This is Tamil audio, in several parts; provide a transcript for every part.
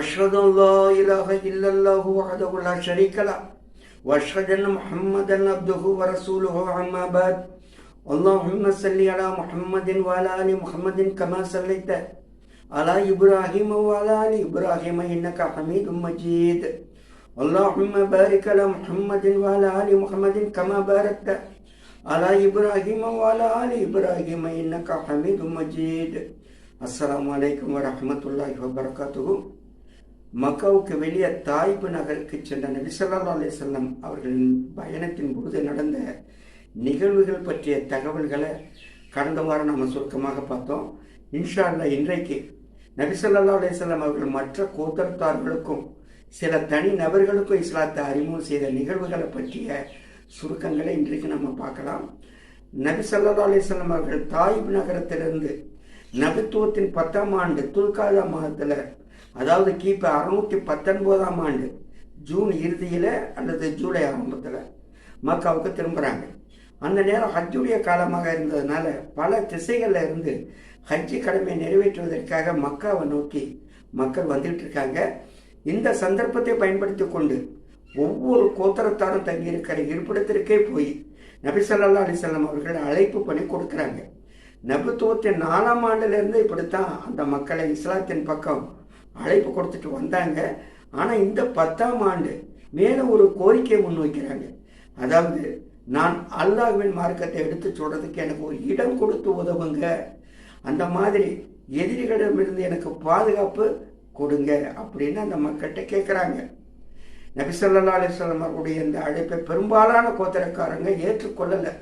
أشهد أن لا إله إلا الله وحده لا شريك له وأشهد أن محمدا عبده ورسوله أما بعد. اللهم صل على محمد وعلى آل محمد كما صليت على إبراهيم وعلى آل إبراهيم إنك حميد مجيد. اللهم بارك على محمد وعلى آل محمد كما باركت على إبراهيم وعلى آل إبراهيم إنك حميد مجيد. السلام عليكم ورحمة الله وبركاته. மக்காவுக்கு வெளியே தாய்ப்பு நகருக்கு சென்ற நபிசல்லா அலிசல்லம் அவர்களின் பயணத்தின் போது நடந்த நிகழ்வுகள் பற்றிய தகவல்களை கடந்த வாரம் நம்ம சுருக்கமாக பார்த்தோம். இன்ஷா அல்லா இன்றைக்கு நபிசல்லா அலிசல்லம் அவர்கள் மற்ற கோத்தரத்தார்களுக்கும் சில தனி நபர்களுக்கும் இஸ்லாத்தை அறிமுகம் செய்த நிகழ்வுகளை பற்றிய சுருக்கங்களை இன்றைக்கு நம்ம பார்க்கலாம். நபி சல்லா அலிஸ்லாம் அவர்கள் தாயிப் நகரத்திலிருந்து நபித்துவத்தின் பத்தாம் ஆண்டு துல்காதா மாதத்தில் அதாவது கிபி அறுநூத்தி பத்தொன்பதாம் ஆண்டு ஜூன் இறுதியில் அல்லது ஜூலை ஆரம்பத்தில் மக்காவுக்கு திரும்புகிறாங்க அந்த நேரம் ஹஜ்ஜுடைய காலமாக இருந்ததுனால பல திசைகளில் இருந்து ஹஜ்ஜி கடமையை நிறைவேற்றுவதற்காக மக்காவை நோக்கி மக்கள் வந்துட்டு இருக்காங்க. இந்த சந்தர்ப்பத்தை பயன்படுத்தி கொண்டு ஒவ்வொரு கோத்தரத்தாரும் தங்கியிருக்கிற இருப்பிடத்திற்கே போய் நபிசல்லா அலிசல்லாம் அவர்கள் அழைப்பு பண்ணி கொடுக்குறாங்க. நபுத்துவத்தின் நாலாம் ஆண்டுலேருந்து இப்படித்தான் அந்த மக்களை இஸ்லாத்தின் பக்கம் அழைப்பு கொடுத்துட்டு வந்தாங்க. ஆனால் இந்த பத்தாம் ஆண்டு மேலும் ஒரு கோரிக்கையை முன்வைக்கிறாங்க அதாவது நான் அல்லாஹ்வின் மார்க்கத்தை எடுத்து சொல்கிறதுக்கு எனக்கு ஒரு இடம் கொடுத்து உதவுங்க. அந்த மாதிரி எதிரிகளிடமிருந்து எனக்கு பாதுகாப்பு கொடுங்க அப்படின்னு அந்த மக்கள்கிட்ட கேட்குறாங்க நபிசல்லா அலிஸ்லாம் அவருடைய இந்த அழைப்பை பெரும்பாலான கோத்தரக்காரங்க ஏற்றுக்கொள்ளலை.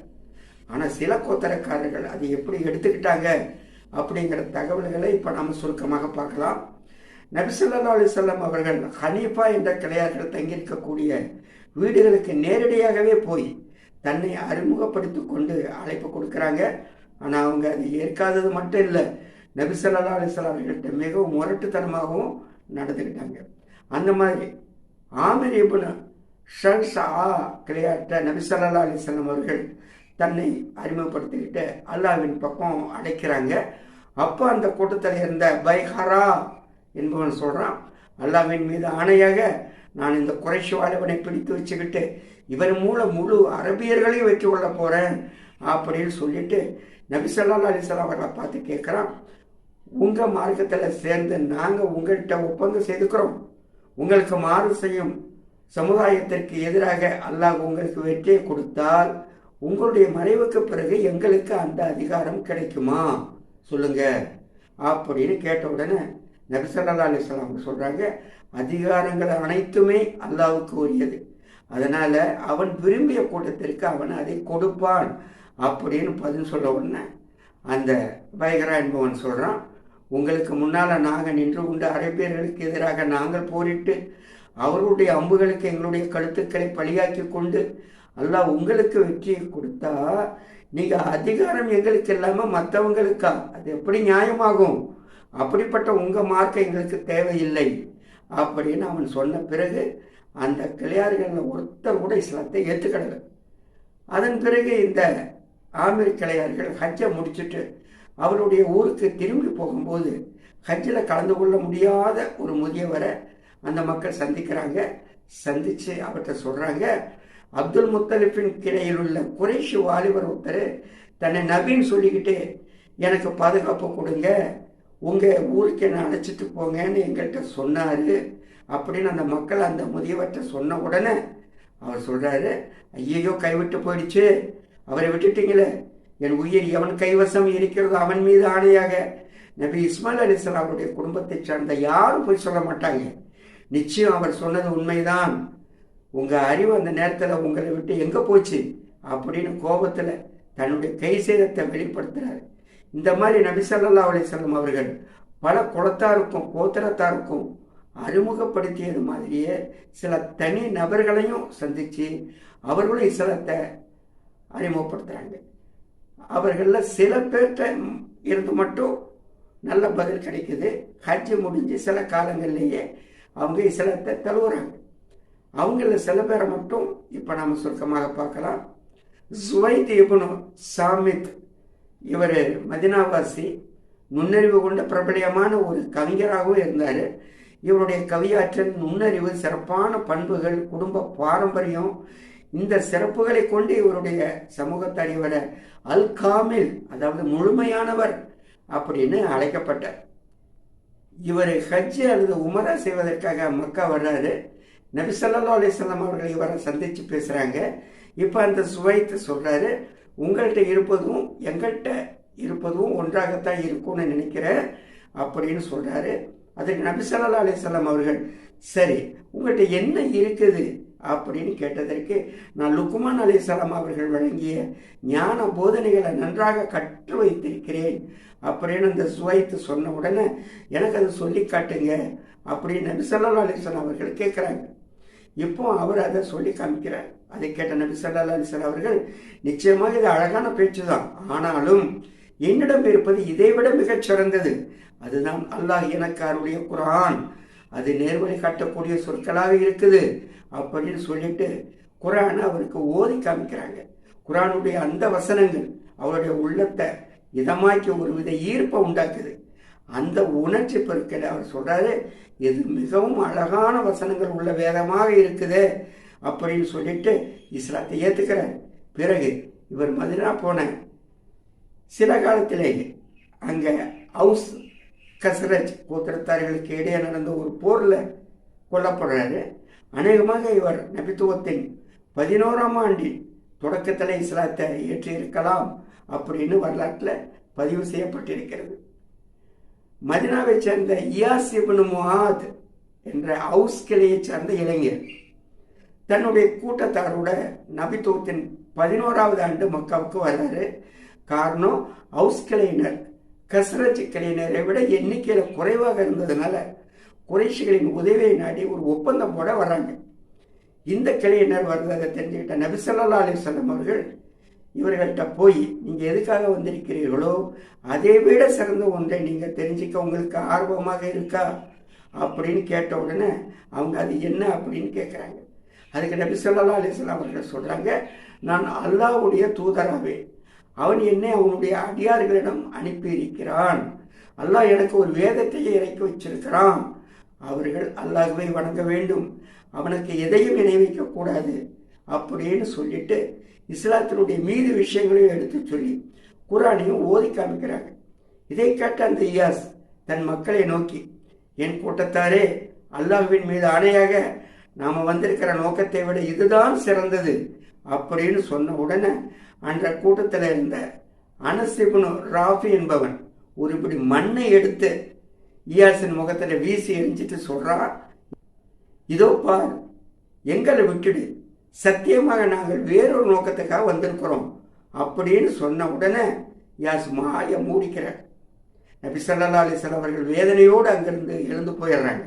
ஆனால் சில கோத்தரக்காரர்கள் அதை எப்படி எடுத்துக்கிட்டாங்க அப்படிங்கிற தகவல்களை இப்போ நம்ம சுருக்கமாக பார்க்கலாம். நபிசல்லா அலிசல்லாம் அவர்கள் ஹனீஃபா என்ற கிளையார்கள் தங்கியிருக்கக்கூடிய வீடுகளுக்கு நேரடியாகவே போய் தன்னை அறிமுகப்படுத்தி கொண்டு அழைப்பு கொடுக்குறாங்க. ஆனால் அவங்க அதை ஏற்காதது மட்டும் இல்லை. நபிசல்லா அலிஸ்லாம் அவர்கள்ட்ட மிகவும் முரட்டுத்தனமாகவும் நடந்துக்கிட்டாங்க. அந்த மாதிரி ஆமிர் இபுன் ஷன்ஷா கிளையாட்ட நபிசல்லா அலிசல்லாம் அவர்கள் தன்னை அறிமுகப்படுத்திக்கிட்டு அல்லாவின் பக்கம் அழைக்கிறாங்க. அப்போ அந்த கூட்டத்தில் இருந்த பைஹரா என்பவன் சொல்கிறான் அல்லாவின் மீது ஆணையாக நான் இந்த குறைஷி வாலிபனை பிடித்து வச்சுக்கிட்டு இவன் மூலம் முழு அரபியர்களையும் வெற்றி கொள்ள போகிறேன் அப்படின்னு சொல்லிட்டு நபிசல்லா அலிசல்லா அவர்களை பார்த்து கேட்குறான். உங்கள் மார்க்கத்தில் சேர்ந்து நாங்கள் உங்கள்கிட்ட ஒப்பந்தம் செய்துக்கிறோம். உங்களுக்கு மாறு செய்யும். சமுதாயத்திற்கு எதிராக அல்லாஹ் உங்களுக்கு வெற்றியை கொடுத்தால் உங்களுடைய மறைவுக்கு பிறகு எங்களுக்கு அந்த அதிகாரம் கிடைக்குமா? சொல்லுங்க. அப்படின்னு கேட்ட உடனே நபிசல்லா அலிஸ்லாம் சொல்கிறாங்க அதிகாரங்கள் அனைத்துமே அல்லாவுக்கு உரியது. அதனால் அவன் விரும்பிய கூட்டத்திற்கு அவன் அதை கொடுப்பான் அப்படின்னு பதில் சொல்ல உடனே அந்த பயகரா என்பவன் சொல்கிறான் உங்களுக்கு முன்னால் நாங்கள் நின்று கொண்டு அரேபியர்களுக்கு எதிராக நாங்கள் போரிட்டு அவர்களுடைய அம்புகளுக்கு எங்களுடைய கழுத்துக்களை பலியாக்கி கொண்டு அல்லாஹ் உங்களுக்கு வெற்றியை கொடுத்தா நீங்கள் அதிகாரம் எங்களுக்கு இல்லாமல் மற்றவங்களுக்கா அது எப்படி நியாயமாகும்? அப்படிப்பட்ட உங்கள் மார்க்கை எங்களுக்கு தேவையில்லை அப்படின்னு அவன் சொன்ன பிறகு அந்த கிளையார்களில் ஒருத்தர் கூட இஸ்லாத்தை ஏற்றுக்கிடல அதன் பிறகு இந்த ஆமிர் கிளையார்கள் ஹஜ்ஜை முடிச்சுட்டு அவருடைய ஊருக்கு திரும்பி போகும்போது ஹஜ்ஜில் கலந்து கொள்ள முடியாத ஒரு முதியவரை அந்த மக்கள் சந்திக்கிறாங்க. சந்தித்து அவர்கிட்ட சொல்கிறாங்க அப்துல் முத்தலிஃபின் கிளையில் உள்ள குறைஷி வாலிபர் ஒருத்தர் தன்னை நபின்னு சொல்லிக்கிட்டு எனக்கு பாதுகாப்பு கொடுங்க உங்கள் ஊருக்கு என்ன அழைச்சிட்டு போங்கன்னு எங்கள்கிட்ட சொன்னார். அப்படின்னு அந்த மக்கள் அந்த முதியவர்கிட்ட சொன்ன உடனே அவர் சொல்கிறாரு ஐயையோ கைவிட்டு போயிடுச்சு. அவரை விட்டுட்டீங்களே. என் உயிர் எவன் கைவசம் இருக்கிறதோ அவன் மீது ஆணையாக. நபி இஸ்மாயில் அலிஸ்லாம் அவருடைய குடும்பத்தை சார்ந்த யாரும் போய் சொல்ல மாட்டாங்க. நிச்சயம் அவர் சொன்னது உண்மைதான். உங்கள் அறிவு அந்த நேரத்தில் உங்களை விட்டு எங்கே போச்சு? அப்படின்னு கோபத்தில் தன்னுடைய கை சேதத்தை வெளிப்படுத்துகிறார் இந்த மாதிரி நபிசல்லா சல்லா அலிஸ்லாம் அவர்கள் பல குலத்தாருக்கும் கோத்திரத்தாருக்கும் அறிமுகப்படுத்தியது மாதிரியே சில தனி நபர்களையும் சந்தித்து அவர்களும் இஸ்லாத்தை அறிமுகப்படுத்துகிறாங்க அவர்களில் சில பேர்கிட்ட இருந்து மட்டும் நல்ல பதில் கிடைக்குது. ஹஜ்ஜு முடிஞ்சு சில காலங்கள்லேயே அவங்க இஸ்லாத்தை தழுவுறாங்க. அவங்கள சில பேரை மட்டும் இப்போ நாம் சுருக்கமாக பார்க்கலாம். ஜுவைத் இபுனு சாமித் இவர் மதினாவாசி நுண்ணறிவு கொண்ட பிரபலியமான ஒரு கவிஞராகவும் இருந்தார். இவருடைய கவியாற்றல் நுண்ணறிவு சிறப்பான பண்புகள் குடும்ப பாரம்பரியம் இந்த சிறப்புகளை கொண்டு இவருடைய சமூகத்தை அறிவர அல் காமில் அதாவது முழுமையானவர் அப்படின்னு அழைக்கப்பட்டார். இவர் ஹஜ் அல்லது உமரா செய்வதற்காக மக்கா வர்றாரு. நபிசல்லா ஸல்லல்லாஹு அவர்கள் இவரை சந்திச்சு பேசுறாங்க. இப்போ அந்த சுவைத்து சொல்றாரு உங்கள்கிட்ட இருப்பதும் எங்கள்கிட்ட இருப்பதும் ஒன்றாகத்தான் இருக்கும்னு நினைக்கிறேன் அப்படின்னு சொல்கிறாரு அதற்கு நபி ஸல்லல்லாஹு அலிசல்லாம் அவர்கள் சரி உங்கள்கிட்ட என்ன இருக்குது அப்படின்னு கேட்டதற்கு நான் லுக்குமான் அலிசலாம் அவர்கள் வழங்கிய ஞான போதனைகளை நன்றாக கற்று வைத்திருக்கிறேன் அப்படின்னு அந்த சுவைத்து சொன்ன உடனே எனக்கு அதை சொல்லி காட்டுங்க அப்படின்னு நபி ஸல்லல்லாஹு அலிசல்லாம் அவர்கள் கேட்குறாங்க. இப்போ அவர் அதை சொல்லி காமிக்கிறார்? அதை கேட்ட நபி சல்லா அலைஹி அவர்கள் நிச்சயமாக இது அழகான பேச்சு தான் ஆனாலும் என்னிடம் இருப்பது இதைவிட மிகச் சிறந்தது. அதுதான் அல்லாஹ் எனக்கு அருடைய குரான் அது நேர்வழி காட்டக்கூடிய சொற்களாக இருக்குது. அப்படின்னு சொல்லிட்டு குரானை அவருக்கு ஓதி காமிக்கிறாங்க. குரானுடைய அந்த வசனங்கள் அவருடைய உள்ளத்தை இதமாக்கி ஒரு வித ஈர்ப்பை உண்டாக்குது. அந்த உணர்ச்சி பெருக்கல அவர் சொல்றாரு இது மிகவும் அழகான வசனங்கள் உள்ள வேதமாக இருக்குது அப்படின்னு சொல்லிட்டு இஸ்லாத்தை ஏற்றுக்கிறார் பிறகு இவர் மதினா போன சில காலத்திலேயே அங்கே ஹவுஸ் கசரஜ் கோத்திரத்தார்களுக்கு இடையே நடந்த ஒரு போரில் கொல்லப்படுறாரு. அநேகமாக இவர் நபித்துவத்தின் பதினோராம் ஆண்டின் தொடக்கத்தில் இஸ்லாத்தை ஏற்றியிருக்கலாம் அப்படின்னு வரலாற்றில் பதிவு செய்யப்பட்டிருக்கிறது. மதினாவை சேர்ந்த இயாஸ் இபனு முஹாத் என்ற ஹவுஸ் கிளையை சேர்ந்த இளைஞர். தன்னுடைய கூட்டத்தாரோட நபித்துவத்தின் பதினோராவது ஆண்டு மக்காவுக்கு வர்றாரு. காரணம் ஹவுஸ் கிளையினர் கசரஜ் கிளையினரை விட எண்ணிக்கையில் குறைவாக இருந்ததுனால குறைஷிகளின் உதவியை நாடி ஒரு ஒப்பந்தம் போட வர்றாங்க. இந்த கிளையினர் வர்றதை தெரிஞ்சுக்கிட்ட நபிசல்லா அலிசல்லம் அவர்கள் இவர்கள்ட்ட போய் நீங்கள் எதுக்காக வந்திருக்கிறீர்களோ அதை விட சிறந்த ஒன்றை நீங்கள் தெரிஞ்சுக்க உங்களுக்கு ஆர்வமாக இருக்கா? அப்படின்னு கேட்ட உடனே அவங்க அது என்ன? அப்படின்னு கேட்குறாங்க அதுக்கு நபி சொல்லலா அலிஸ்லாம் அவர்கள் சொல்கிறாங்க நான் அல்லாவுடைய தூதராவே அவன் என்னை அவனுடைய அடியார்களிடம் அனுப்பியிருக்கிறான். அல்லாஹ் எனக்கு ஒரு வேதத்தையே இறக்கி வச்சிருக்கிறான். அவர்கள் அல்லாஹுவை வணங்க வேண்டும். அவனுக்கு எதையும் நினைவிக்கக்கூடாது அப்படின்னு சொல்லிட்டு இஸ்லாத்தினுடைய மீது விஷயங்களையும் எடுத்து சொல்லி குரானையும் ஓதி காமிக்கிறாங்க. இதை கேட்ட அந்த இயாஸ் தன் மக்களை நோக்கி என் கூட்டத்தாரே அல்லாஹுவின் மீது ஆணையாக நாம் வந்திருக்கிற நோக்கத்தை விட இதுதான் சிறந்தது அப்படின்னு சொன்ன உடனே அன்ற கூட்டத்தில் இருந்த அனசிபுனு ராஃபி என்பவன் ஒரு இப்படி மண்ணை எடுத்து இயாசின் முகத்தில் வீசி எரிஞ்சிட்டு சொல்கிறான் இதோ பார் எங்களை விட்டுடு சத்தியமாக நாங்கள் வேறொரு நோக்கத்துக்காக வந்திருக்கிறோம். அப்படின்னு சொன்ன உடனே யாஸ் மாய மூடிக்கிறார். நபி சல்லா அலிஸ்லாம் அவர்கள் வேதனையோடு அங்கிருந்து எழுந்து போயிடுறாங்க.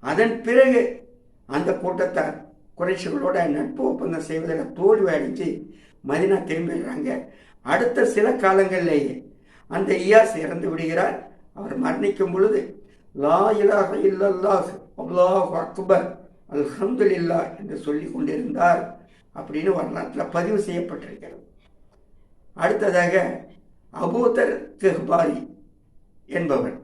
அதன் பிறகு அந்த கூட்டத்தார் குறைச்சிகளோட நட்பு ஒப்பந்தம் செய்வதில் தோல்வி அடைஞ்சு மதினா திரும்பிடுறாங்க அடுத்த சில காலங்களிலேயே அந்த இயாஸ் இறந்து விடுகிறார். அவர் மரணிக்கும் பொழுது லா இலாக இல்லல்லாஹ் அல்லாஹ் அக்பர் அல்ஹம்துலில்லா என்று சொல்லி கொண்டிருந்தார் அப்படின்னு வரலாற்றில் பதிவு செய்யப்பட்டிருக்கிறது. அடுத்ததாக அபூதர் தெஹ்பாரி என்பவர்.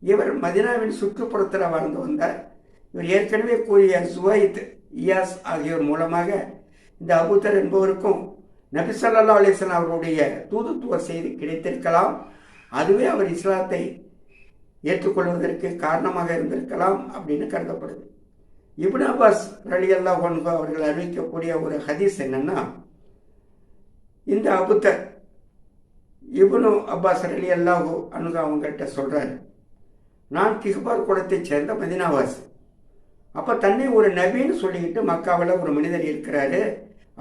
இவர் மதினாவின் சுற்றுப்புறத்தில் வாழ்ந்து வந்தார். இவர் ஏற்கனவே கூறிய சுவைத் இயாஸ் ஆகியோர் மூலமாக இந்த அபூதர் என்பவருக்கும் நபிசல்லா அலிஸ்லாம் அலைஹி அவருடைய தூதுத்துவ செய்தி கிடைத்திருக்கலாம். அதுவே அவர் இஸ்லாத்தை ஏற்றுக்கொள்வதற்கு காரணமாக இருந்திருக்கலாம் அப்படின்னு கருதப்படுது. இப்னு அப்பாஸ் ரலி அல்லாஹ் அவர்கள் அறிவிக்கக்கூடிய ஒரு ஹதீஸ் என்னன்னா இந்த அபுத்தர் இப்னு அப்பாஸ் ரலி அல்லாஹு அணுக அவங்ககிட்ட சொல்றாரு. நான் கிஹ்பார் குலத்தைச் சேர்ந்த மதினாவாசி. அப்போ தன்னை ஒரு நபின்னு சொல்லிக்கிட்டு மக்காவில் ஒரு மனிதர் இருக்கிறாரு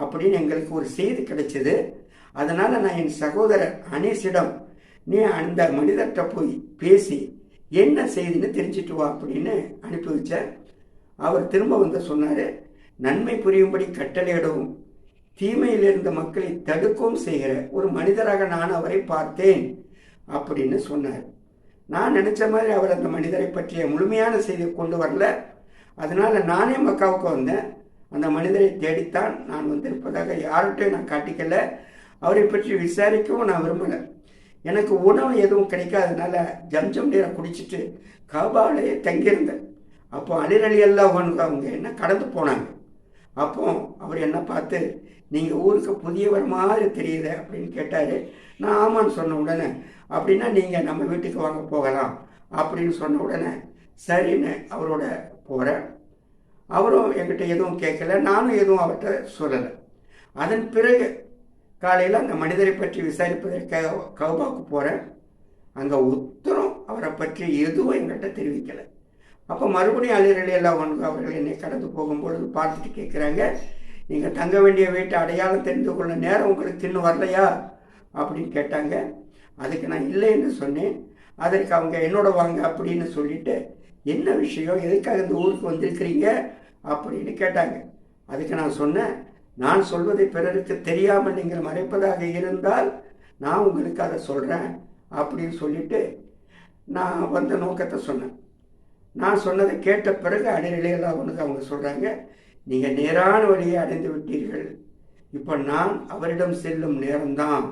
அப்படின்னு எங்களுக்கு ஒரு செய்தி கிடைச்சது. அதனால நான் என் சகோதரர் அனீஸிடம் நீ அந்த மனிதர்கிட்ட போய் பேசி என்ன செய்தின்னு தெரிஞ்சிட்டு வா அப்படின்னு அனுப்பி வச்சேன். அவர் திரும்ப வந்து சொன்னார் நன்மை புரியும்படி கட்டளையிடவும் தீமையில் இருந்த மக்களை தடுக்கவும் செய்கிற ஒரு மனிதராக நான் அவரை பார்த்தேன் அப்படின்னு சொன்னார். நான் நினச்ச மாதிரி அவர் அந்த மனிதரை பற்றிய முழுமையான செய்தியை கொண்டு வரல. அதனால் நானே மக்காவுக்கு வந்தேன். அந்த மனிதரை தேடித்தான் நான் வந்திருப்பதாக யார்கிட்டையும் நான் காட்டிக்கல. அவரை பற்றி விசாரிக்கவும் நான் விரும்பலை. எனக்கு உணவு எதுவும் கிடைக்காதனால ஜம்ஜம் நீரை குடிச்சிட்டு காபாவிலேயே தங்கியிருந்தேன். அப்போ அலிரலி எல்லாம் அவங்க என்ன கடந்து போனாங்க. அப்போ அவர் என்ன பார்த்து நீங்கள் ஊருக்கு புதியவர் மாதிரி தெரியுது அப்படின்னு கேட்டார். நான் ஆமான்னு சொன்ன உடனே அப்படின்னா நீங்கள் நம்ம வீட்டுக்கு வாங்க போகலாம் அப்படின்னு சொன்ன உடனே சரின்னு அவரோட போகிறேன் அவரும் என்கிட்ட எதுவும் கேட்கல நானும் எதுவும் அவர்கிட்ட சொல்லலை. அதன் பிறகு காலையில் அந்த மனிதரை பற்றி விசாரிப்பதற்காக கவுபாவுக்கு போகிறேன் அங்கே உத்தரம் அவரை பற்றி எதுவும் எங்கள்கிட்ட தெரிவிக்கலை. அப்போ மறுபடியும் அலிரலி எல்லாம் ஒன்று அவர்கள் என்னை கடந்து போகும்பொழுது பார்த்துட்டு கேட்குறாங்க நீங்கள் தங்க வேண்டிய வீட்டை அடையாளம் தெரிந்து கொள்ள நேரம் உங்களுக்கு இன்னும் வரலையா? அப்படின்னு கேட்டாங்க. அதுக்கு நான் இல்லைன்னு சொன்னேன். அதற்கு அவங்க என்னோட வாங்க அப்படின்னு சொல்லிட்டு என்ன விஷயம்? எதுக்காக இந்த ஊருக்கு வந்திருக்கிறீங்க? அப்படின்னு கேட்டாங்க. அதுக்கு நான் சொன்னேன் நான் சொல்வதை பிறருக்கு தெரியாமல் நீங்கள் மறைப்பதாக இருந்தால் நான் உங்களுக்கு அதை சொல்கிறேன் அப்படின்னு சொல்லிட்டு நான் வந்த நோக்கத்தை சொன்னேன். நான் சொன்னதை கேட்ட பிறகு அடிநிலையெல்லாம் ஒன்று அவங்க சொல்கிறாங்க நீங்கள் நேரான வழியை அடைந்து விட்டீர்கள். இப்போ நான் அவரிடம் செல்லும் நேரம்தான்.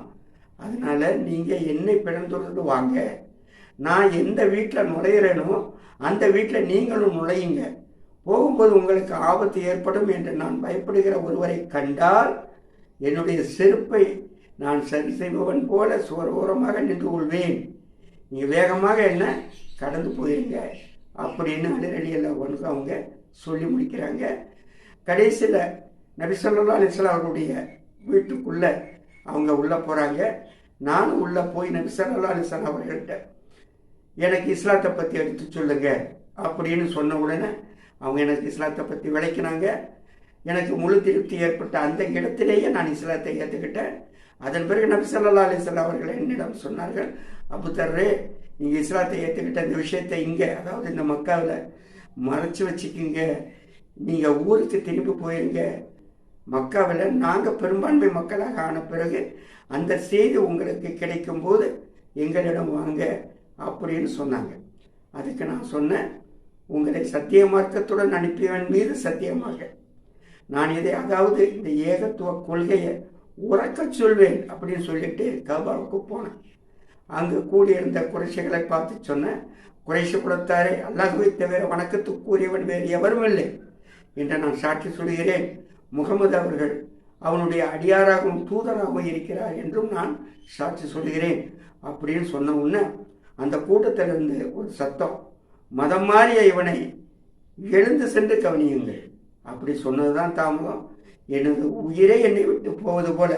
அதனால் நீங்கள் என்னை பிறந்தொடர்ந்து வாங்க. நான் எந்த வீட்டில் நுழையிறேனோ அந்த வீட்டில் நீங்களும் நுழையுங்க. போகும்போது உங்களுக்கு ஆபத்து ஏற்படும் என்று நான் பயப்படுகிற ஒருவரை கண்டால் என்னுடைய செருப்பை நான் சரி செய்பவன் போல சோர ஓரமாக நின்று கொள்வேன். நீங்கள் வேகமாக என்ன? கடந்து போயிருங்க. அப்படின்னு அலிரலி ஒன்று அவங்க சொல்லி முடிக்கிறாங்க. கடைசியில் நபிசல்லா அலிஸ்லாம் அவருடைய வீட்டுக்குள்ளே அவங்க உள்ளே போகிறாங்க நானும் உள்ளே போய் நபிசல்லா அலிஸ்லாம் அவர்கள்ட்ட எனக்கு இஸ்லாத்தை பற்றி எடுத்து சொல்லுங்க அப்படின்னு சொன்ன உடனே அவங்க எனக்கு இஸ்லாத்தை பற்றி விளக்கினாங்க. எனக்கு முழு திருப்தி ஏற்பட்ட அந்த இடத்திலேயே நான் இஸ்லாத்தை ஏற்றுக்கிட்டேன் அதன் பிறகு நபி சல்லா அலிஸ்லாம் அவர்கள் என்னிடம் சொன்னார்கள் அபுதர்ரே நீங்கள் இஸ்லாத்தை ஏற்றுக்கிட்ட இந்த விஷயத்தை இங்கே அதாவது இந்த மக்காவில் மறைச்சி வச்சுக்கிங்க. நீங்கள் ஊருக்கு திரும்பி போயிருங்க. மக்காவில் நாங்கள் பெரும்பான்மை மக்களாக ஆன பிறகு அந்த செய்தி உங்களுக்கு கிடைக்கும்போது எங்களிடம் வாங்க அப்படின்னு சொன்னாங்க. அதுக்கு நான் சொன்னேன் உங்களை சத்திய மார்க்கத்துடன் அனுப்பியவன் மீது சத்தியமாக. நான் இதை அதாவது இந்த ஏகத்துவ கொள்கையை உறக்க சொல்வேன் அப்படின்னு சொல்லிட்டு கபாவுக்கு போனேன். அங்கு கூடியிருந்த குறைசிகளை பார்த்து சொன்னேன் குறைசி குலத்தாரே அல்லாஹுவை தவிர வணக்கத்துக்குரியவன் வேறு எவரும் இல்லை என்று நான் சாட்சி சொல்கிறேன். முகமது அவர்கள் அவனுடைய அடியாராகவும் தூதராகவும் இருக்கிறார் என்றும் நான் சாட்சி சொல்கிறேன். அப்படின்னு சொன்ன உடனே அந்த கூட்டத்திலிருந்து ஒரு சத்தம் மதம் மாறிய இவனை எழுந்து சென்று கவனியுங்கள். அப்படி சொன்னதுதான் தாமதம். எனது உயிரே என்னை விட்டு போவது போல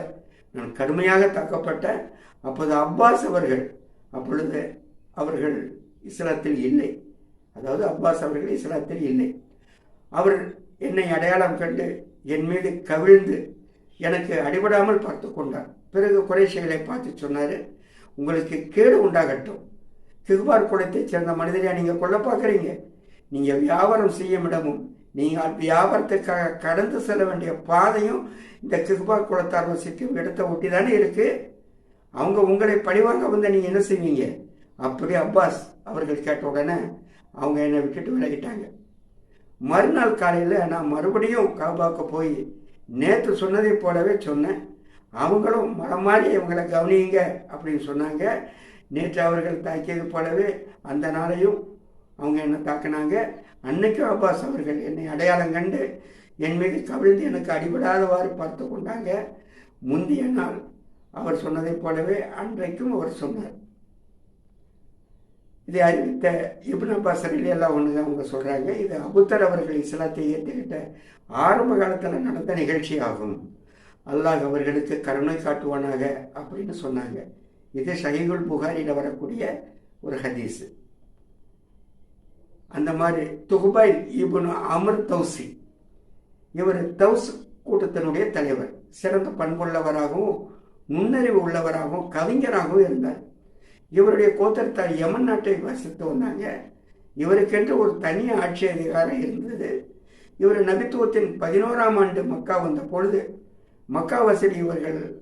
நான் கடுமையாக தாக்கப்பட்டேன் அப்போது அப்பாஸ் அவர்கள் அப்பொழுது அவர்கள் இஸ்லாத்தில் இல்லை. அதாவது அப்பாஸ் அவர்கள் இஸ்லாத்தில் இல்லை. அவர் என்னை அடையாளம் கண்டு என் மீது கவிழ்ந்து எனக்கு அடிபடாமல் பார்த்து கொண்டார். பிறகு குறைஷைகளை பார்த்து சொன்னார் உங்களுக்கு கேடு உண்டாகட்டும். கிகுபார் குளத்தைச் சேர்ந்த மனிதரையா நீங்கள் கொல்ல பார்க்குறீங்க? நீங்கள் வியாபாரம் செய்யும் இடமும் நீங்கள் வியாபாரத்துக்காக கடந்து செல்ல வேண்டிய பாதையும் இந்த கிகுபார் குளத்தார் வசிக்கும் இடத்தை ஒட்டி தானே இருக்குது அவங்க உங்களை பழிவாங்க வந்து நீங்கள் என்ன செய்வீங்க? அப்படி அப்பாஸ் அவர்கள் கேட்ட உடனே அவங்க என்னை விட்டுட்டு விலகிட்டாங்க. மறுநாள் காலையில் நான் மறுபடியும் காபாவுக்கு போய் நேற்று சொன்னதை போலவே சொன்னேன். அவங்களும் மரம் மாதிரி இவங்களை கவனியுங்க அப்படின்னு சொன்னாங்க. நேற்று அவர்கள் தாக்கியது போலவே அந்த நாளையும் அவங்க என்னை தாக்கினாங்க. அன்னைக்கும் அப்பாஸ் அவர்கள் என்னை அடையாளம் கண்டு என் மீது கவிழ்ந்து எனக்கு அடிபடாதவாறு பார்த்து கொண்டாங்க. முந்தைய நாள் அவர் சொன்னதைப் போலவே அன்றைக்கும் அவர் சொன்னார். இதை அறிவித்த இப்னு அப்பாஸ் எல்லாம் ஒன்று தான் அவங்க சொல்கிறாங்க இது அபுத்தர் அவர்கள் இஸ்லாத்தை ஏற்றுக்கிட்ட ஆரம்ப காலத்தில் நடந்த நிகழ்ச்சி ஆகும். அல்லாஹ் அவர்களுக்கு கருணை காட்டுவானாக அப்படின்னு சொன்னாங்க. இது ஷஹீகுல் புகாரியில் வரக்கூடிய ஒரு ஹதீஸு. அந்த மாதிரி துகுபைல் இபுனு அமர் தௌசி. இவர் தௌஸ் கூட்டத்தினுடைய தலைவர். சிறந்த பண்புள்ளவராகவும் நுண்ணறிவு உள்ளவராகவும் கவிஞராகவும் இருந்தார். இவருடைய கோத்தரத்தார் யமன் நாட்டை வசித்து வந்தாங்க. இவருக்கென்று ஒரு தனி ஆட்சி அதிகாரம் இருந்தது. இவர் நபித்துவத்தின் பதினோராம் ஆண்டு மக்கா வந்த பொழுது மக்கா வசதி இவர்கள்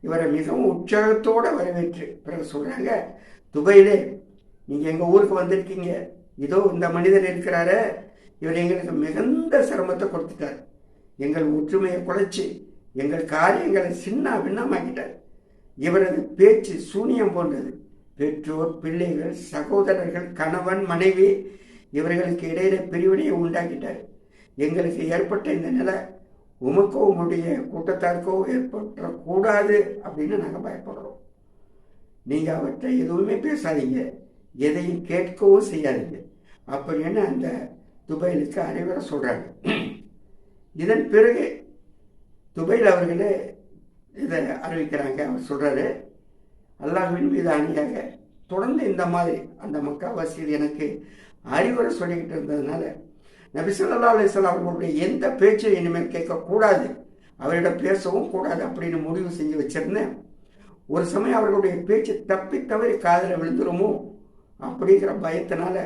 இவரை மிகவும் உற்சாகத்தோடு வரவேற்று. பிறகு சொல்கிறாங்க துபையிலே நீங்கள் எங்கள் ஊருக்கு வந்திருக்கீங்க. இதோ இந்த மனிதர் இருக்கிறாரு. இவர் எங்களுக்கு மிகுந்த சிரமத்தை கொடுத்துட்டார். எங்கள் ஒற்றுமையை குலைச்சி எங்கள் காரியங்களை சின்ன பின்னமாக்கிட்டார். இவரது பேச்சு சூனியம் போன்றது. பெற்றோர் பிள்ளைகள் சகோதரர்கள் கணவன் மனைவி இவர்களுக்கு இடையில பிரிவினையை உண்டாக்கிட்டார். எங்களுக்கு ஏற்பட்ட இந்த நிலை உமக்கோ உங்களுடைய கூட்டத்தாருக்கோ ஏற்பட்டக்கூடாது அப்படின்னு நாங்கள் பயப்படுறோம். நீங்கள் அவற்றை எதுவுமே பேசாதீங்க. எதையும் கேட்கவும் செய்யாதீங்க. அப்படின்னு அந்த துபாயிலுக்கு அறிவுரை சொல்கிறாங்க இதன் பிறகு துபையில் அவர்களே இதை அறிவிக்கிறாங்க அவர் சொல்கிறாரு அல்லாஹ்வின் மீது அணியாக தொடர்ந்து இந்த மாதிரி அந்த மக்காவாசியில் எனக்கு அறிவுரை சொல்லிக்கிட்டு இருந்ததுனால நபிசல்லா அலிஸ்லாம் அவர்களுடைய எந்த பேச்சும் இனிமேல் கேட்கக்கூடாது. அவரிடம் பேசவும் கூடாது அப்படின்னு முடிவு செஞ்சு வச்சிருந்தேன். ஒரு சமயம் அவர்களுடைய பேச்சு தப்பி தவறி காதில் விழுந்துருமோ அப்படிங்கிற பயத்தினால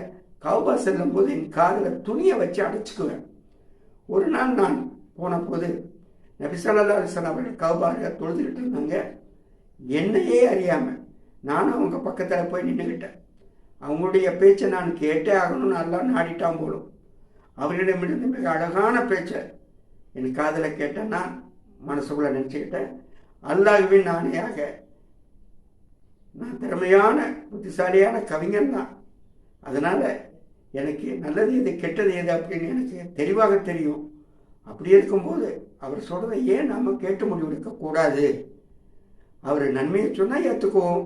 கவுபா செல்லும் போது என் காதில் துணியை வச்சு அடைச்சிக்குவேன். ஒரு நாள் நான் போன போது நபிசல்லா அலிஸ்லாம் அவர்கள் கௌபாரியாக தொழுதுகிட்டு இருந்தாங்க என்னையே அறியாமல் நானும் அவங்க பக்கத்தில் போய் நின்றுக்கிட்டேன் அவங்களுடைய பேச்சை நான் கேட்டே ஆகணும்னு நல்லா நாடிட்டான் போலும். அவர்களிடமிருந்து மிக அழகான பேச்சை என் காதில் கேட்டேன்னா மனசுக்குள்ளே நினச்சிக்கிட்டேன். அல்லாஹ்வின் நாணையாக நான் திறமையான புத்திசாலியான கவிஞன் தான். அதனால் எனக்கு நல்லது எது கெட்டது எது அப்படின்னு எனக்கு தெளிவாக தெரியும். அப்படி இருக்கும்போது அவர் சொல்கிறத ஏன் நாம் கேட்டு முடிவெடுக்கக்கூடாது அவர் நன்மையை சொன்னால் ஏற்றுக்குவோம்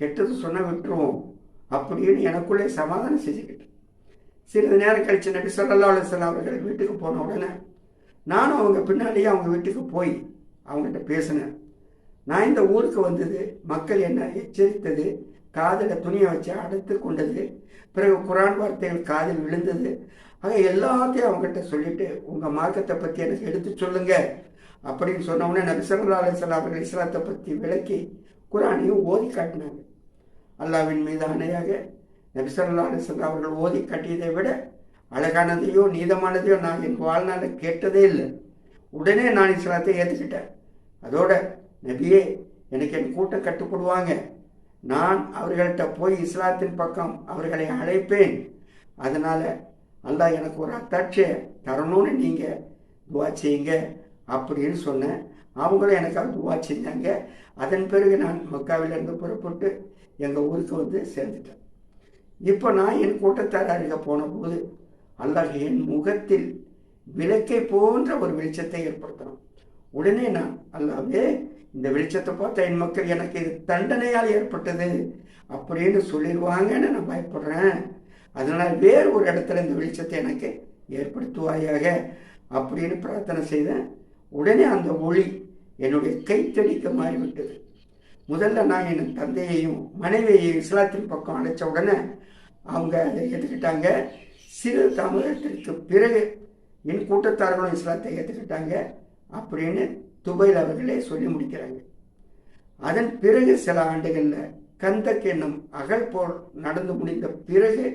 கெட்டது சொன்னால் விட்டுருவோம் அப்படின்னு எனக்குள்ளே சமாதானம் செஞ்சுக்கிட்டேன் சிறிது நேரம் கழிச்சு நபி ஸல்லல்லாஹு அலைஹி அவர்கள் வீட்டுக்கு போன உடனே நானும் அவங்க பின்னாடியே அவங்க வீட்டுக்கு போய் அவங்ககிட்ட பேசினேன். நான் இந்த ஊருக்கு வந்தது மக்கள் என்ன எச்சரித்தது காதில் துணியை வச்சு அடைத்து கொண்டது பிறகு குரான் வார்த்தைகள் காதில் விழுந்தது. ஆக எல்லாத்தையும் அவங்ககிட்ட சொல்லிட்டு உங்கள் மார்க்கத்தை பற்றி எனக்கு எடுத்து சொல்லுங்க. அப்படின்னு சொன்னவுடனே உடனே நபி ஸல்லல்லாஹு அவர்கள் இஸ்லாத்தை பற்றி விளக்கி குரானையும் ஓதி காட்டினாங்க. அல்லாவின் மீது அணையாக நபி ஸல்லல்லாஹு அவர்கள் ஓதி காட்டியதை விட அழகானதையோ நீதமானதையோ நான் என் வாழ்நாளில் கேட்டதே இல்லை. உடனே நான் இஸ்லாத்தை ஏற்றுக்கிட்டேன் அதோட நபியே எனக்கு என் கூட்டம் கட்டுப்படுவாங்க. நான் அவர்கள்ட்ட போய் இஸ்லாத்தின் பக்கம் அவர்களை அழைப்பேன். அதனால் அல்லாஹ் எனக்கு ஒரு அத்தாட்சியை தரணும்னு நீங்கள் துவா செய்யுங்க அப்படின்னு சொன்னேன். அவங்களும் எனக்காக துவா செஞ்சாங்க. அதன் பிறகு நான் மக்காவிலிருந்து புறப்பட்டு எங்கள் ஊருக்கு வந்து சேர்ந்துட்டேன். இப்போ நான் என் கூட்டத்தார் போனபோது அல்லாஹ் என் முகத்தில் விளக்கை போன்ற ஒரு வெளிச்சத்தை ஏற்படுத்தணும். உடனே நான் அல்லாவே இந்த வெளிச்சத்தை பார்த்தா என் மக்கள் எனக்கு இது தண்டனையால் ஏற்பட்டது. அப்படின்னு சொல்லிடுவாங்கன்னு நான் பயப்படுறேன். அதனால் வேறு ஒரு இடத்துல இந்த வெளிச்சத்தை எனக்கு ஏற்படுத்துவாயாக அப்படின்னு பிரார்த்தனை செய்தேன். உடனே அந்த ஒளி என்னுடைய கைத்தடிக்க மாறிவிட்டது. முதல்ல நான் என் தந்தையையும் மனைவியையும் இஸ்லாத்தின் பக்கம் அழைச்ச உடனே அவங்க அதை ஏற்றுக்கிட்டாங்க சிறு தாமதத்திற்கு பிறகு என் கூட்டத்தார்களும் இஸ்லாத்தை ஏற்றுக்கிட்டாங்க அப்படின்னு துபைல் அவர்களே சொல்லி முடிக்கிறாங்க. அதன் பிறகு சில ஆண்டுகளில் கந்தக் என்னும் அகல் போர் நடந்து முடிந்த பிறகு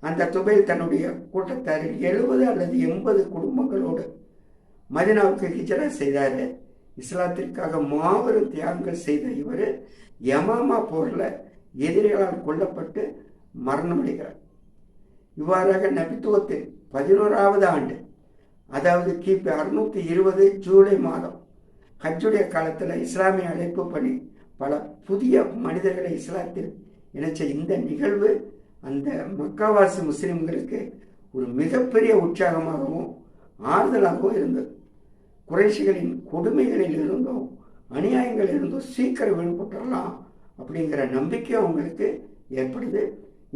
அந்த துபையில் தன்னுடைய கூட்டத்தாரில் எழுபது அல்லது எண்பது குடும்பங்களோடு மதினாவுக்கு ஹிஜரா செய்தார். இஸ்லாத்திற்காக மாபெரும் தியாகங்கள் செய்த இவர் யமாமா போரில் எதிரிகளால் கொல்லப்பட்டு மரணமடைகிறார். இவ்வாறாக நபித்துவத்தின் பதினோராவது ஆண்டு அதாவது கிபி அறுநூற்றி இருபது ஜூலை மாதம் ஹஜ்ஜுடைய காலத்தில் இஸ்லாமிய அழைப்பு பணி பல புதிய மனிதர்களை இஸ்லாத்தில் இணைச்ச இந்த நிகழ்வு அந்த மக்காவாசி முஸ்லிம்களுக்கு ஒரு மிகப்பெரிய உற்சாகமாகவும் ஆறுதலாகவும் இருந்தது. குறைஷிகளின் கொடுமைகளில் இருந்தும் அநியாயங்களில் இருந்தும் சீக்கிரம் விடுபட்டுடலாம் அப்படிங்கிற நம்பிக்கை அவங்களுக்கு ஏற்படுது.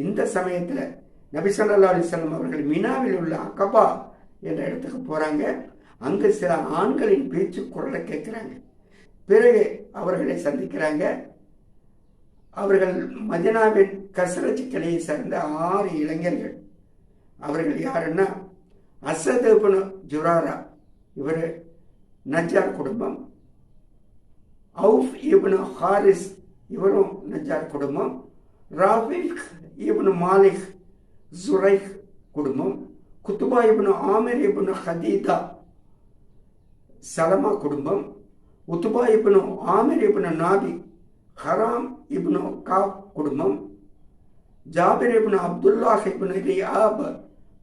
இந்த சமயத்தில் நபி ஸல்லல்லாஹு அவர்கள் மினாவில் உள்ள அக்கபா என்ற இடத்துக்கு போகிறாங்க அங்கு சில ஆண்களின் பேச்சு குரலை கேட்குறாங்க. பிறகு அவர்களை சந்திக்கிறாங்க. அவர்கள் மதினாவின் கசரஜ் கிளையை சேர்ந்த ஆறு இளைஞர்கள். அவர்கள் யாருன்னா அசதேபனு ஜுராரா இவர் நஜார் குடும்பம். அவுஃப் இப்னு ஹாரிஸ் இவரும் நஜார் குடும்பம். ராஃபிக் இப்னு மாலிக் ஜுரைக் குடும்பம். குத்துபா இப்னு ஆமிர் இப்னு ஹதீதா சலமா குடும்பம் உத்துபா இப்னு ஆமிர் இப்னு நாபி ஹராம் இப்னு காப் குடும்பம் Jabir ibn Abdullah ibn Riyab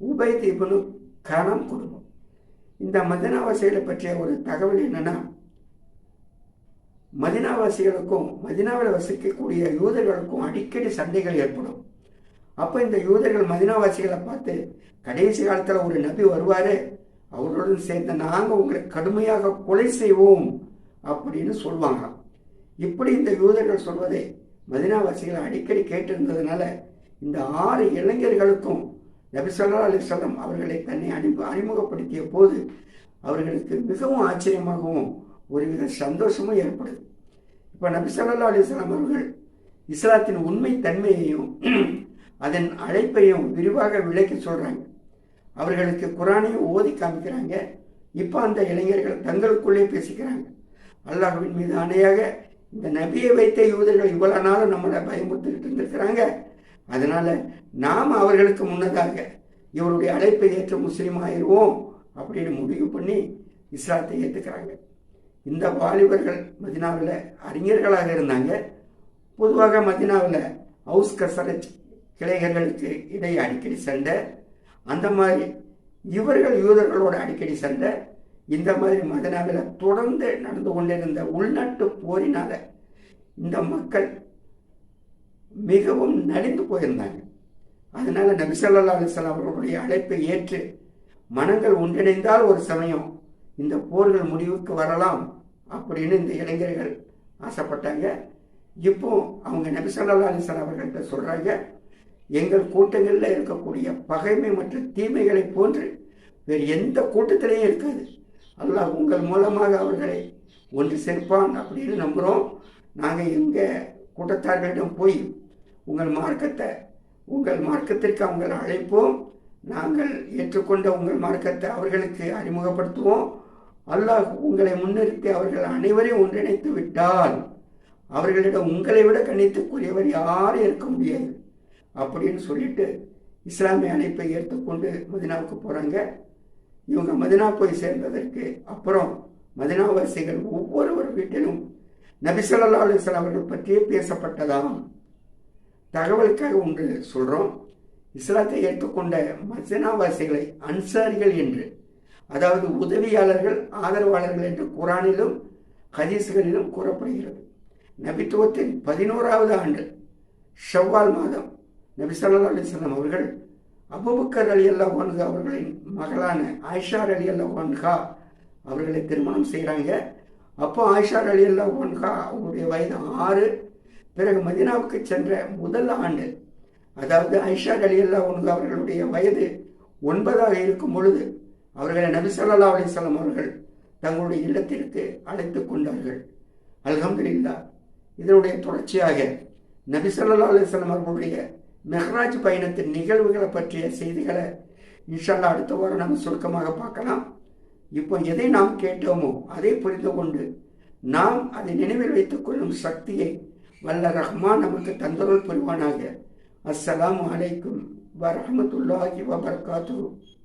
Ubaid ibn Ganam குடும்பம். இந்த மதினாவாசிகளை பற்றிய ஒரு தகவல் என்னன்னா மதினாவாசிகளுக்கும் மதினாவில் வசிக்கக்கூடிய யூதர்களுக்கும் அடிக்கடி சண்டைகள் ஏற்படும். அப்போ இந்த யூதர்கள் மதினாவாசிகளை பார்த்து கடைசி காலத்தில் ஒரு நபி வருவார் அவருடன் சேர்ந்து நாங்கள் உங்களை கடுமையாக கொலை செய்வோம் அப்படின்னு சொல்லுவாங்க இப்படி இந்த யூதர்கள் சொல்வதை மதினாவாசிகள் அடிக்கடி கேட்டிருந்ததுனால இந்த ஆறு இளைஞர்களுக்கும் நபிசல்லா அலிசல்லம் அவர்களை தன்னை அனுப்பி அறிமுகப்படுத்திய போது அவர்களுக்கு மிகவும் ஆச்சரியமாகவும் ஒருவித சந்தோஷமும் ஏற்படுது. இப்போ நபிசல்லா அலிஸ்லாம் அவர்கள் இஸ்லாத்தின் உண்மை தன்மையையும் அதன் அழைப்பையும் விரிவாக விளக்கி சொல்கிறாங்க அவர்களுக்கு குரானையும் ஓதி காமிக்கிறாங்க. இப்போ அந்த இளைஞர்கள் தங்களுக்குள்ளே பேசிக்கிறாங்க. அல்லாஹுவின் மீது ஆணையாக இந்த நபியை வைத்த யூதர்கள் இவ்வளோ நாளும் நம்மளை பயமுறுத்திக்கிட்டு இருந்திருக்கிறாங்க. அதனால நாம் அவர்களுக்கு முன்னதாக இவருடைய அழைப்பை ஏற்ற முஸ்லீம் ஆயிடுவோம் அப்படின்னு முடிவு பண்ணி இஸ்லாத்தை ஏற்றுக்கிறாங்க இந்த வாலிபர்கள் மதினாவில் அறிஞர்களாக இருந்தாங்க. பொதுவாக மதினாவில் ஹவுஸ் கசரத் கிளைகளுக்கு இடையே அடிக்கடி சண்டை. அந்த மாதிரி இவர்கள் யூதர்களோட அடிக்கடி சண்டை இந்த மாதிரி மதனாவில் தொடர்ந்து நடந்து கொண்டிருந்த உள்நாட்டு போரினால் இந்த மக்கள் மிகவும் நலிந்து போயிருந்தாங்க அதனால் நபிசல்லா அலிஸ்லாம் அவர்களுடைய அழைப்பை ஏற்று மனங்கள் ஒன்றிணைந்தால் ஒரு சமயம் இந்த போர்கள் முடிவுக்கு வரலாம் அப்படின்னு இந்த இளைஞர்கள் ஆசைப்பட்டாங்க. இப்போ அவங்க நபிசல்லா அலிஸ்லாம் அவர்கள்ட்ட சொல்கிறாங்க எங்கள் கூட்டங்களில் இருக்கக்கூடிய பகைமை மற்றும் தீமைகளை போன்று வேறு எந்த கூட்டத்திலையும் இருக்காது. அல்லாஹ் உங்கள் மூலமாக அவர்களை ஒன்று சேர்ப்பான் அப்படின்னு நம்புகிறோம் நாங்கள் எங்கள் கூட்டத்தார்களிடம் போய் உங்கள் மார்க்கத்தை உங்கள் மார்க்கத்திற்கு அவங்களை அழைப்போம். நாங்கள் ஏற்றுக்கொண்ட உங்கள் மார்க்கத்தை அவர்களுக்கு அறிமுகப்படுத்துவோம். அல்லாஹ் உங்களை முன்னிறுத்தி அவர்கள் அனைவரையும் ஒன்றிணைத்து விட்டால் அவர்களிடம் உங்களை விட கணித்துக்குரியவர் யாரும் இருக்க முடியாது. அப்படின்னு சொல்லிட்டு இஸ்லாமிய அழைப்பை ஏற்றுக்கொண்டு மதினாவுக்கு போகிறாங்க இவங்க மதினா போய் சேர்ந்ததற்கு அப்புறம் மதினாவாசிகள் ஒவ்வொருவர் வீட்டிலும் நபிசல்லா அலிஸ்லாம் அவர்கள் பற்றியே பேசப்பட்டதாம். தகவலுக்காக ஒன்று சொல்கிறோம் இஸ்லாத்தை ஏற்றுக்கொண்ட மதினாவாசிகளை அன்சாரிகள் என்று அதாவது உதவியாளர்கள் ஆதரவாளர்கள் என்று குரானிலும் ஹதீஸ்களிலும் கூறப்படுகிறது. நபித்துவத்தின் பதினோராவது ஆண்டு ஷவ்வால் மாதம் நபிசல்லா அலிஸ்லாம் அவர்கள் அபுபக்கர் அலி அல்லா ஒன்கா அவர்களின் மகளான ஆயிஷார் அலி அல்லா ஒன்ஹா அவர்களை திருமணம் செய்கிறாங்க. அப்போ ஆயிஷார் அலி அல்லா ஒன்ஹா அவருடைய வயது ஆறு. பிறகு மதினாவுக்கு சென்ற முதல் ஆண்டு அதாவது ஐஷார் அலி அல்லா ஒன்கா அவர்களுடைய வயது ஒன்பதாக இருக்கும் பொழுது அவர்களை நபிசல்லா அலிஸ்லாம் அவர்கள் தங்களுடைய இல்லத்திற்கு அழைத்து கொண்டார்கள். அல்ஹம்துலில்லா இதனுடைய தொடர்ச்சியாக நபிசல்லா அலிஸ்லாம் அவர்களுடைய மெஹராஜ் பயணத்தின் நிகழ்வுகளை பற்றிய செய்திகளை இன்ஷால்லா அடுத்த வாரம் நம்ம சுருக்கமாக பார்க்கலாம். இப்போ எதை நாம் கேட்டோமோ அதை புரிந்து கொண்டு நாம் அதை நினைவில் வைத்துக் கொள்ளும் சக்தியை வல்ல ரஹ்மான் நமக்கு தந்தருள் புரிவானாக. அஸ்ஸலாம் அலைக்கும் வரமத்துல்லாஹி வபர்காத்து